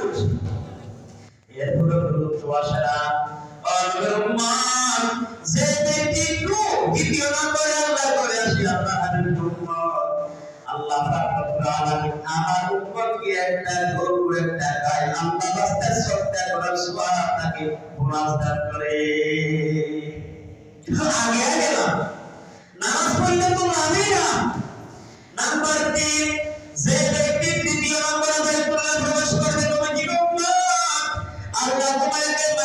করছি এরপরে গুরুত্ব আসে না যে ব্যক্তি একটু দ্বিতীয় নম্বরে আল্লাহ করে আসি আল্লাহ আল্লাহ পাক আলামিন আমার উম্মতকে একটা গরু একটা গায় আল্লাহ রাস্তায় সত্যা করার সুবহান আপনাকে বোনাস দান করে কিন্তু আগে আগে না নামাজ পড়লে তো নামই না নাম্বার তিন যে ব্যক্তি তৃতীয় নম্বরে বাইতুল্লাহ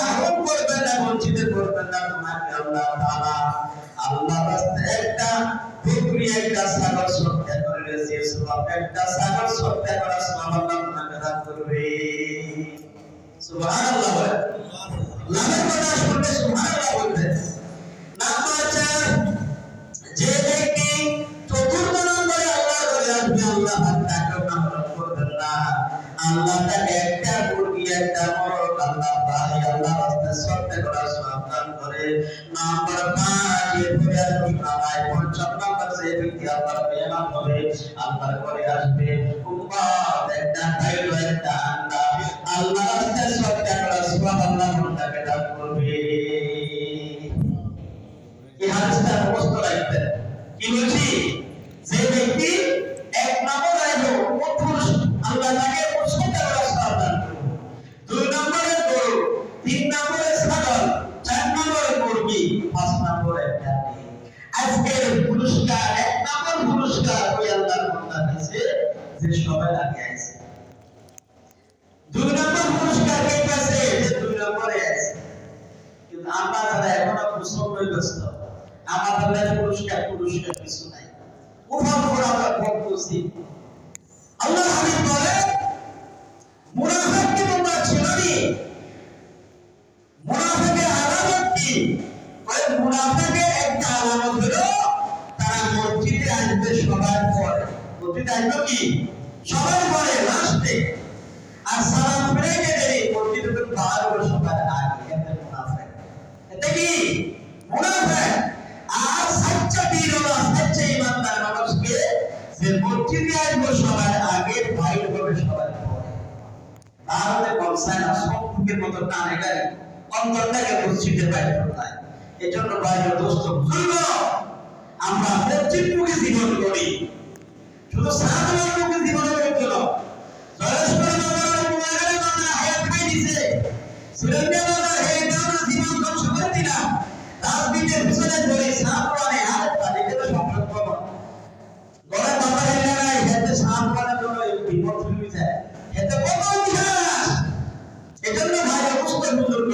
মাহরুম করবেন না বঞ্চিত করবেন না তোমাকে আল্লাহ তাআলা আল্লাহ রাস্তায় একটা বিক্রি একটা সাগর সত্যা করে রয়েছে সব একটা সাগর সত্যা করা সব আল্লাহ তোমাকে দান করবে। সুবহানাল্লাহ লাভের কথা শুনলে সুবহানাল্লাহ বলবে। নাম্বার চার, যে ব্যক্তি চতুর্থ নম্বরে আল্লাহ করে আসবে, আল্লাহ তাকে নামরত করবেন না। আল্লাহ তাকে একটা মুরগি, একটা নাম্বার পাঁচ এরপরে আসবে কামাই পঞ্চম নম্বর যে ব্যক্তি আল্লাহ মেহমান হবে আল্লাহ করে আসবে উম্মাদ একটা খাইলো একটা আন্ডা আল্লাহ রাস্তায় সত্যি করা সুবহানাল্লাহ তাকে দান করবে এই হাদিসটা মুখস্থ রাখবেন কি বলছি? করছি আল্লাহ হাবিব বলে বাইর করতে এই জন্য বাইরে দোস্ত বুঝল আমরা মুখে জীবন করি। শুধু সাধারণ জীবন করছিল রাজনীতির সম্পর্ক গড়ে বাবা হেলে নাই হেতে ইতিহাস। এজন্য ভাই অবস্থা বুজুর্গ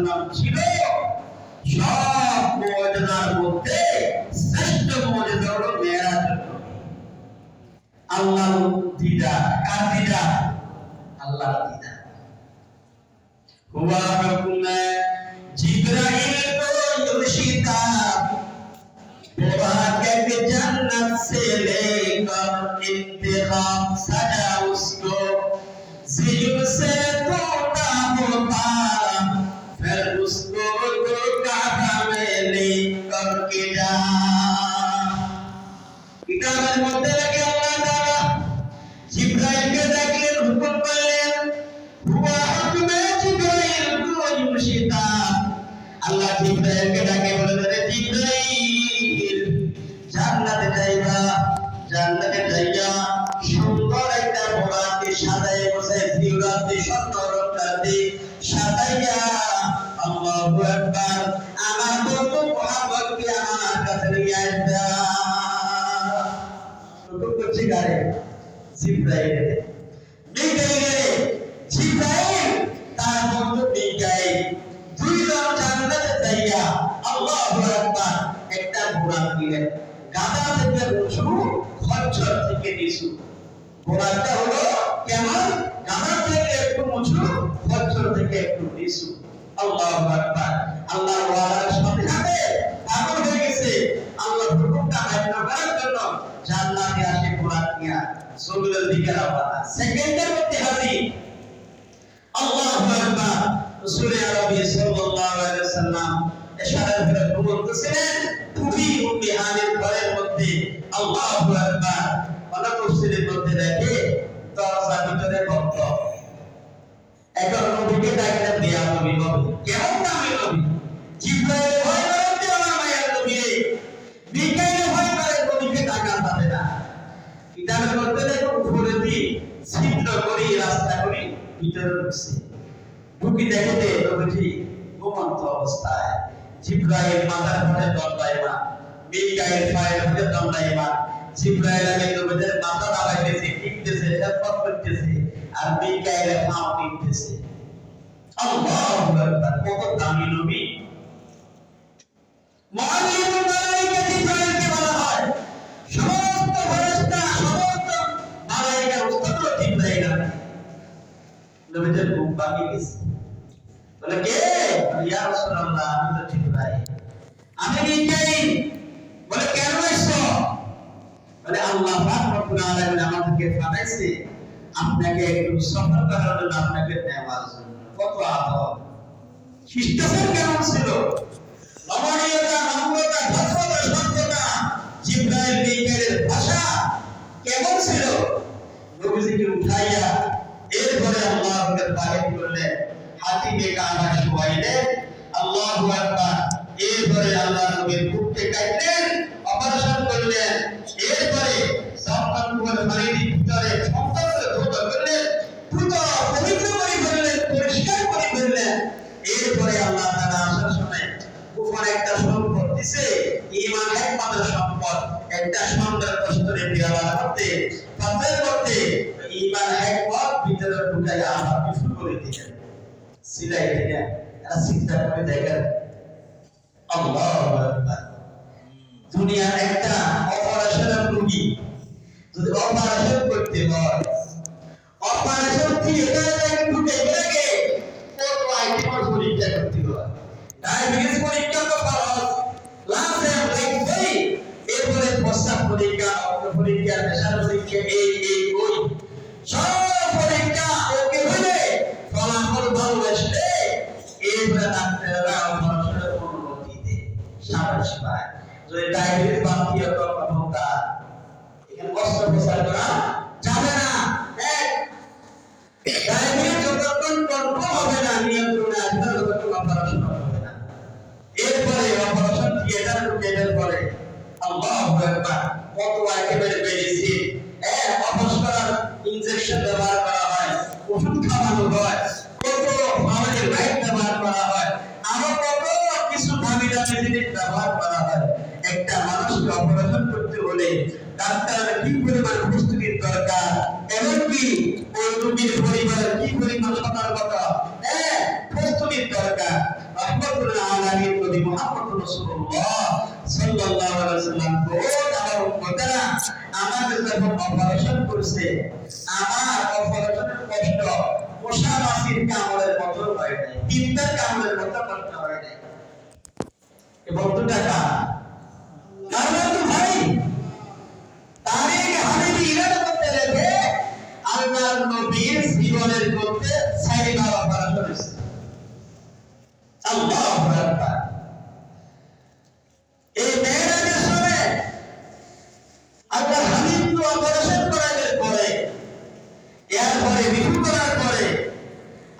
সাল্লাল্লাহু আলাইহি ওয়াসাল্লাম ছিল সব মুজিজার মধ্যে শ্রেষ্ঠ মুজিজা হলো মেরাজের নবী আল্লাহ দিদা কার দিদা আল্লাহ দিদা হুয়া হুকুম জিবরাইল को युर्शिदा मुबारक जन्नत से लेकर इंतखाब सजा उसको जिल्म से আল্লাহ আল্লাহু আকবার একটা আল্লাহু হুকুমটা সেকেন্ডের মধ্যে হাজির। আল্লাহু আকবার রাসূল উম্মি হানির ঘরের মধ্যে আল্লাহু আকবার দেখে ভিতরে রাস্তা করি ভিতরে ঢুকছে ঢুকি দেখে যে নবীজি অবস্থায়। জিব্রাইল মাথার মধ্যে দণ্ডায়মান মিকাইল পায়ের মধ্যে দণ্ডায়মান জিব্রাইল আগে নবীদের মাথা দাবাইতেছে টিপতেছে হেফাজত করতেছে। আর মিকাইল পাও টিপতেছে আল্লাহু আকবার, কত দামি নবী। মুআল্লিমুল মালাইকা জিব্রাইলকে বলা হয়। সমস্ত ফেরেশতা, সমস্ত মালাইকার উস্তাদ হলো জিব্রাইল নবীদের ঘুম ভাঙে গেছে বলে, কে? ইয়া রাসূলুল্লাহ, আমি তো আমি বলে, কেন এসছো? বলে, আল্লাহ পাক আপনাকে আপনাকে কেমন ছিল? ভাষা কেমন ছিল? নবীজিকে উঠাইয়া এরপরে আল্লাহকে তারিফ করলেন হাতিকে কানা শুয়াইলেন আল্লাহু আকবার এরপরে আল্লাহ নবীর বুককে কাটলেন অপারেশন করলেন। এরপরে সামকান কুয়ার পানির ভিতরে করে ধৌত করলেন, দ্রুত পবিত্র করে ফেললেন, পরিষ্কার করে ফেললেন। এরপরে আল্লাহ তাআলা আসার সময় উপর একটা সম্পদ দিছে, ঈমান একমাত্র সম্পদ। একটা সুন্দর কষ্টরে বিরাবার করতে, পাথরের মধ্যে ঈমান একমত, ভিতরে ঢুকাই আবার বিফল করে দিলেন। সিলাই দিলেন। আর চিন্তা করে দেখেন দুনিয়ার একটা অপারেশনের রোগী। যদি অপারেশন করতে হয় অপারেশন থিয়েটারে যাকে ঢুকে গেলে কত আইটেমের পরীক্ষা করতে হয়। ডায়াবেটিস পরীক্ষা তো খরচ লাস্টে দেখবেই এরপরে প্রস্তাব পরীক্ষা, অঙ্গ পরীক্ষা প্রেশার করা যাবে না। এক ডায়াবেটিস যতক্ষণ কন্ট্রোল হবে না, নিয়ন্ত্রণে আসবে কত একেবারে মেডিসিন হ্যাঁ অপারেশন ইনজেকশন ব্যবহার আমার অপারেশনের কষ্ট মাছির কামড়ের মতো হয় নাই তিনটার কামড়ের মতো কষ্ট হয় নাই। এ বন্ধুটা কার? কার বন্ধু ভাই? তারিখ হাবিবি ইরাদা করতে রেখে আল্লাহর নবীর জীবনের মধ্যে সাইড বাবা করা করেছে আল্লাহু এই মেয়েরাজের সময় আল্লাহর হাবিব তো অপারেশন পরে এরপরে রিভিউ করার পরে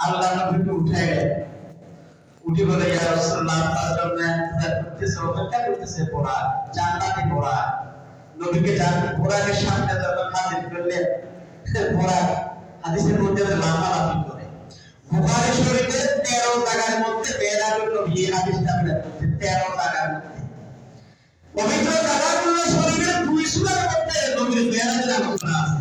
আল্লাহ নবীকে উঠে গেলেন উঠে বলে, ইয়া রাসূলুল্লাহ তার জন্য ইন্তজার করতেছে, অপেক্ষা করতেছে পোড়া, জান্নাতি পোড়া। নবীকে জান, পোড়াকে সামনে যখন হাজির করলেন পোড়া হাদিসের মধ্যে লাফালাফি করে। বুখারী শরীফের 13 জায়গার মধ্যে বেরাগুল নবী হাদিসটা আমরা 13 জায়গার মধ্যে। পবিত্র জায়গাগুলো শরীফের দুই সূরার মধ্যে নবীর বেরাজের আলোচনা আছে।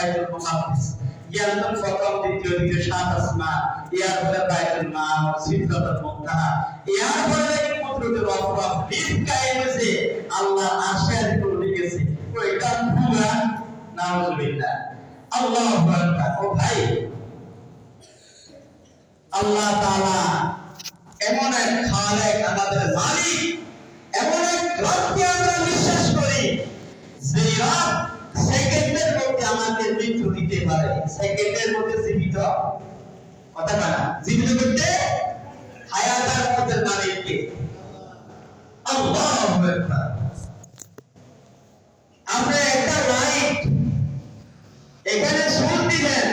বাইতুল মুকাদ্দাস ইয়ার তো প্রথম দ্বিতীয় দ্বিতীয় সাত আসমান ইয়ার পরে বাইতুল মাম সিদরাতুল মুনতাহা ইয়ার পরে নাকি কুদরতুল রফরফ লিফ কায়েম হয়েছে আল্লাহ আশার করে গেছে। ওইটা ভুয়া নাউজুবিল্লাহ। আল্লাহু ও ভাই, আল্লাহ তাআলা এমন এক খালেক আমাদের মালিক, এমন এক রবকে আমরা বিশ্বাস করি, যে রব আমাকে মৃত্যু দিতে পারে। সেকেন্ডের মধ্যে জীবিত কথা না। জীবিত করতে হায়াতার মধ্যে মালিককে আপনি একটা লাইট এখানে সুর দিলেন।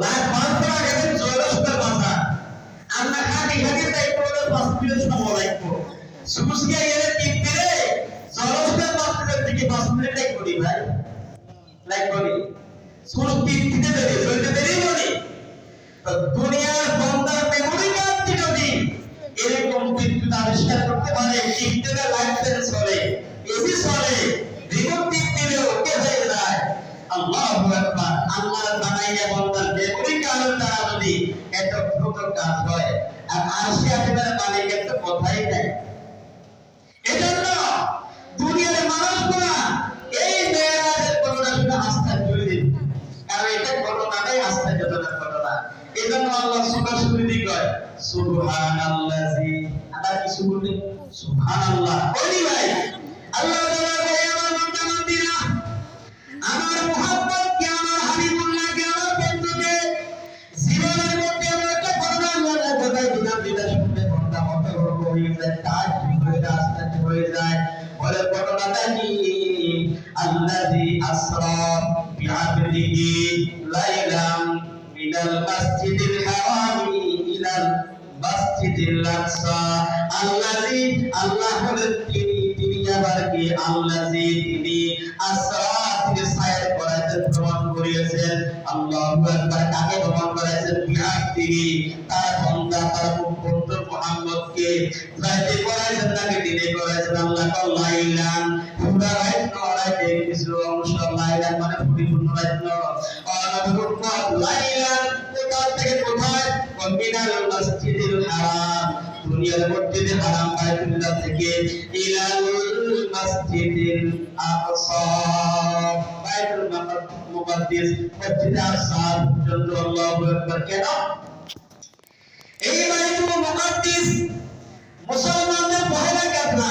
লাইট বন্ধ করা চৌরাস্তার মাথা। আমরা খাটি খাটি দায়িত্ব হলো পাঁচ মিনিট সময় লাগবো। সুস গেলে তিন চৌরাস্তার মাথার দিকে পাঁচ মিনিট লাগবো নি ভাই। লাগবো নি সুস তিন দিতে দেরি চলতে দেরি বলি দুনিয়ার বন্দার মেমোরি কার্ড যদি এরকম বিদ্যুৎ আবিষ্কার করতে পারে ইন্টারনেট লাইসেন্স চলে এসি চলে রিমোট টিপ দিলে ওকে হয়ে যায়। আল্লাহু আকবার, আল্লাহর বানাইয়া বন্দার মেমোরি কার্ডের দ্বারা যদি এত দ্রুত কাজ হয়, আর আশি একেবারে মালিকের তো কথাই নাই এজন্য দুনিয়ার মানুষগুলা সুবহানাল্লাহি। আবার কিছু বললে সুবহানাল্লাহ। বলি ভাই। আল্লাহ আল্লাহু আকবার কাকে ভ্রমণ করাইছেন বিআবদিহি তার বান্দা তার বন্ধু মুহাম্মদকে। যাইতে করাইছেন তাকে দিনে করাইছেন আল্লাহ লাইলান। পুরা রাত নড়াইতে কিছু অংশ লাইলান মানে পরিপূর্ণ রাত অনবরত লাইলান কোথা থেকে কোথায়? কম্বিনাল মসজিদুল হারাম। দুনিয়ার মসজিদে হারাম বাইতুল্লাহ থেকে। ইলাল মসজিদিল আকসা। বাইতুল মুকাদ্দাস মসজিদে আকসা পর্যন্ত আল্লাহু আকবার কেন? মুসলমানদের পহেলা ভোক্তার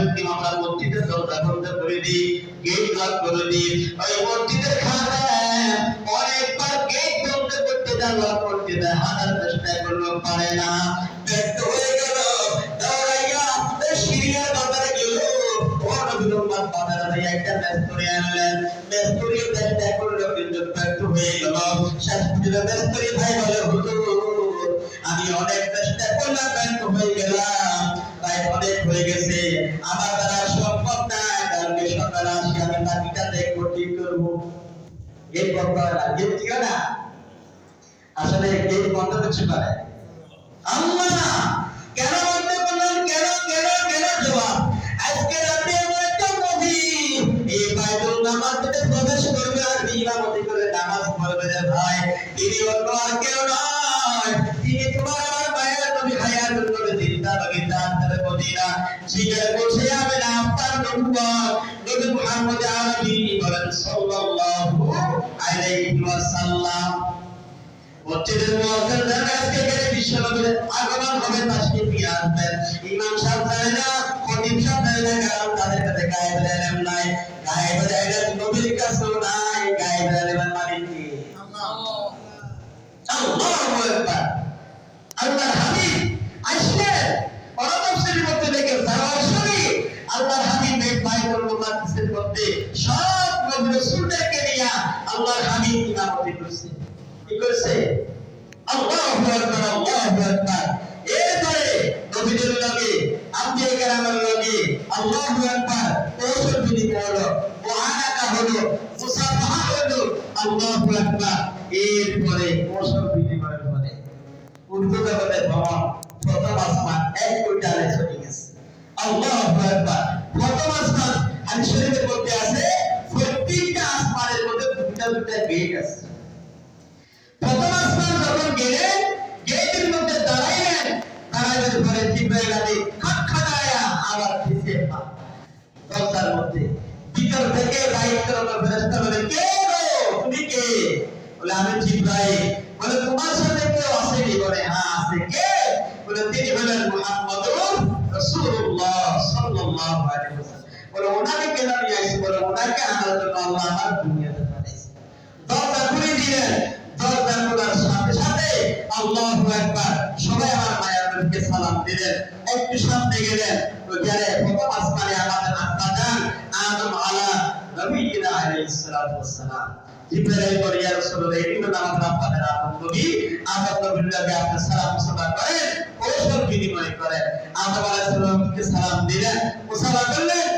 স্বাভাবিক কি আমরা মসজিদের দরজা বন্ধ করে দিই গেট লক করে দিই। ওই মসজিদের খাদেম অনেকবার গেট বন্ধ করতে হাজার চেষ্টা পারে না। ব্যর্থ হয়ে গেল। একটা ব্যর্থ হয়ে গেল। মেস্তরি ভাই বলে গেট ঠিক না? আসলে গেট বন্ধ করতে পারে। আল্লাহ! কেন দুটা গেট আছে। প্রথম আসমান যখন গেলেন গেটের মধ্যে দাঁড়াইলেন দাঁড়াইলেন পরে জিব্রাইল আলী খাটখাটায়া আবার পিছিয়ে পা দরজার মধ্যে। ভিতর থেকে দায়িত্বরত ফেরেশতা বলে, কে গো? তুমি কে? বলে, আমি জিব্রাইল বলে, তোমার সাথে কেউ আসেনি? বলে হ্যাঁ আছে কে? বলে, তিনি হলেন মুহাম্মদুর রাসূলুল্লাহ সাল্লাল্লাহু আলাইহি ওয়াসাল্লাম। বলে, ওনাকে কেন নিয়ে আসি বলে, ওনাকে আনার জন্য আল্লাহ আমার দুনিয়াতে দরজা খুলে দিলেন। দরজা খোলার সাথে সাথে আল্লাহু আকবার সবাই আমার মায়ের নবীকে সালাম দিলেন। একটু সামনে গেলেন গেলে প্রথম আসমানে আমাদের আত্মা যান। আদম আলা নবীনা আলাইহিস সালাম। সালাম সালাম দিলেন, মুসাফা করলেন।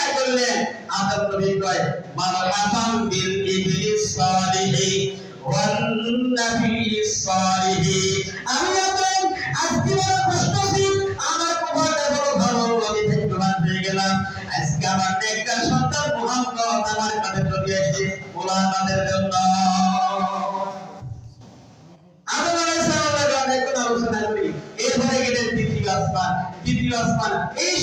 মুআনাকা করলেন, আদম নবী কয় মারহাবান বিল ইবলিস সালিহি, ওয়ান নাবিয়্যিস সালিহি। আমি আদম, আজকে বড় খুশনসিব আমার কপালটা বড় ভালো, আমি ভাগ্যবান হয়ে গেলাম। আজকে আমার একটা সন্তান মুহাম্মদ আমার কাছে চলে এসেছে গোলামাদের জন্য। আদম আলাইহিস সালামের কথা আলোচনা করি এরপরে গেলেন দ্বিতীয় আসমান। দ্বিতীয় আসমান, এই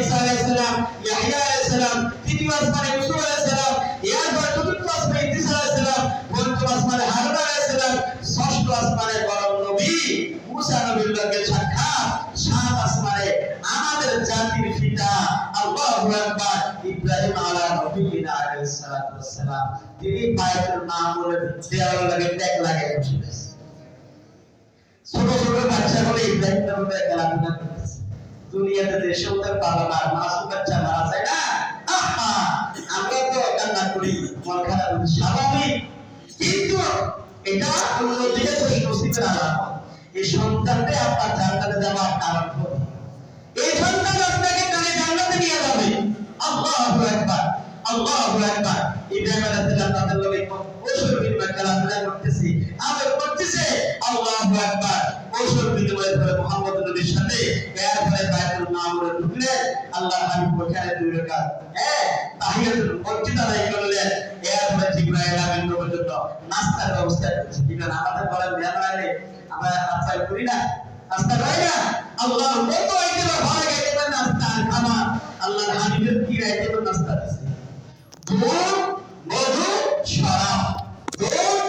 ঈসা আলাইহিস সালাম, ইয়াহইয়া আলাইহিস সালাম, তৃতীয় আসমানে ইউসুফ আলাইহিস সালাম, এরপর চতুর্থ আসমানে ইদ্রিস আলাইহিস সালাম, পঞ্চম আসমানে হারুন আলাইহিস সালাম, ষষ্ঠ আসমানে পরম নবী মুসা নবীর সাক্ষাৎ, সাত আসমানে আমাদের জাতির পিতা আল্লাহু আকবার ইব্রাহিম আলা নবিয়িনা আলাইহিস সালাতু ওয়াসসালাম তিনি বায়তুল মামুরের দেওয়াল লাগে ট্যাগ লাগে বসে ছোট ছোট বাচ্চাগুলো ইব্রাহিম নবীকে খেলাধুলা দুনিয়াতে যে সুন্দর বাবা মা মাসুম বাচ্চা মারা যায় না? আহা! আমরা তো কান্না করি, মন খারাপ স্বাভাবিক। কিন্তু এটা অন্যদিকে আলামত এই সন্তানটাই আপনার জান্নাতে এই সন্তান আপনাকে তাহলে জান্নাতে নিয়ে যাবে। আল্লাহু আকবার আল্লাহু আকবার। ইব্রাহিম আলাইহিস সালাম তাদের লগে খেলাধুলা করতেছে, আদর করতেছে। আল্লাহ হাবিব ওখানে দুই রাকাত হ্যাঁ তাহিয়াতুল মসজিদ আদায় করলেন এরপরে জিবরাইল আমিন জন্য নাস্তার ব্যবস্থা করছে কিন্তু আমাদের বলেন মেহমানে আমরা নাস্তা করি না নাস্তা করি না আল্লাহ কত আইটেম ভালো আইটেম নাস্তা খাবার আল্লাহর হাবিবের কি আইটেম নাস্তা দুধ মধু শরাব দুধ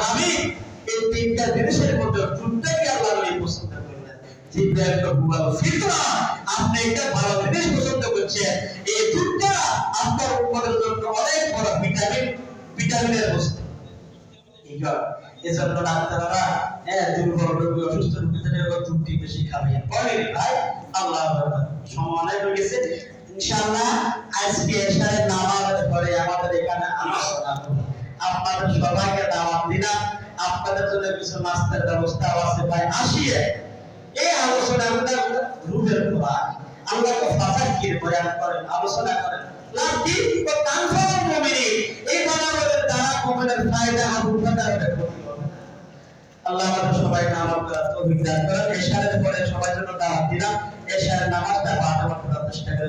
হাবিব এই তিনটা জিনিসের মধ্যে দুধটাকে আল্লাহ নবী পছন্দ করলেন জিব্রাইল তো ফিতরা, আপনি একটা ভালো জিনিস পছন্দ করছেন। এই দুধটা আপনার উম্মতের জন্য অনেক বড় ভিটামিন, ভিটামিনের বস্তু। এজন্য ডাক্তাররা হ্যাঁ দুর্বল রোগী, অসুস্থ রোগীদের দুধটি বেশি খাবে। বলেন ভাই, আল্লাহ সময় অনেক হয়ে গেছে। ইনশাআল্লাহ, আজকে এশারের নামাজের পরে আমাদের এখানে আলোচনা আপনাদের সবাইকে দাওয়াত দিলাম। আপনাদের জন্য কিছু নাস্তার ব্যবস্থা আছে, ভাই। আসিয়ে এই আলোচনাগুলো রূপের কোরআন আল্লাহকে ফাসাকির বয়ান করেন, আলোচনা করেন। লাকি ও এই দ্বারা মুমিনের আল্লাহ আমাদের সবাইকে আমার তৌফিক দান করেন। এশারের পরে সবার জন্য দিলাম। নামাজটা পাঠ করার চেষ্টা করে।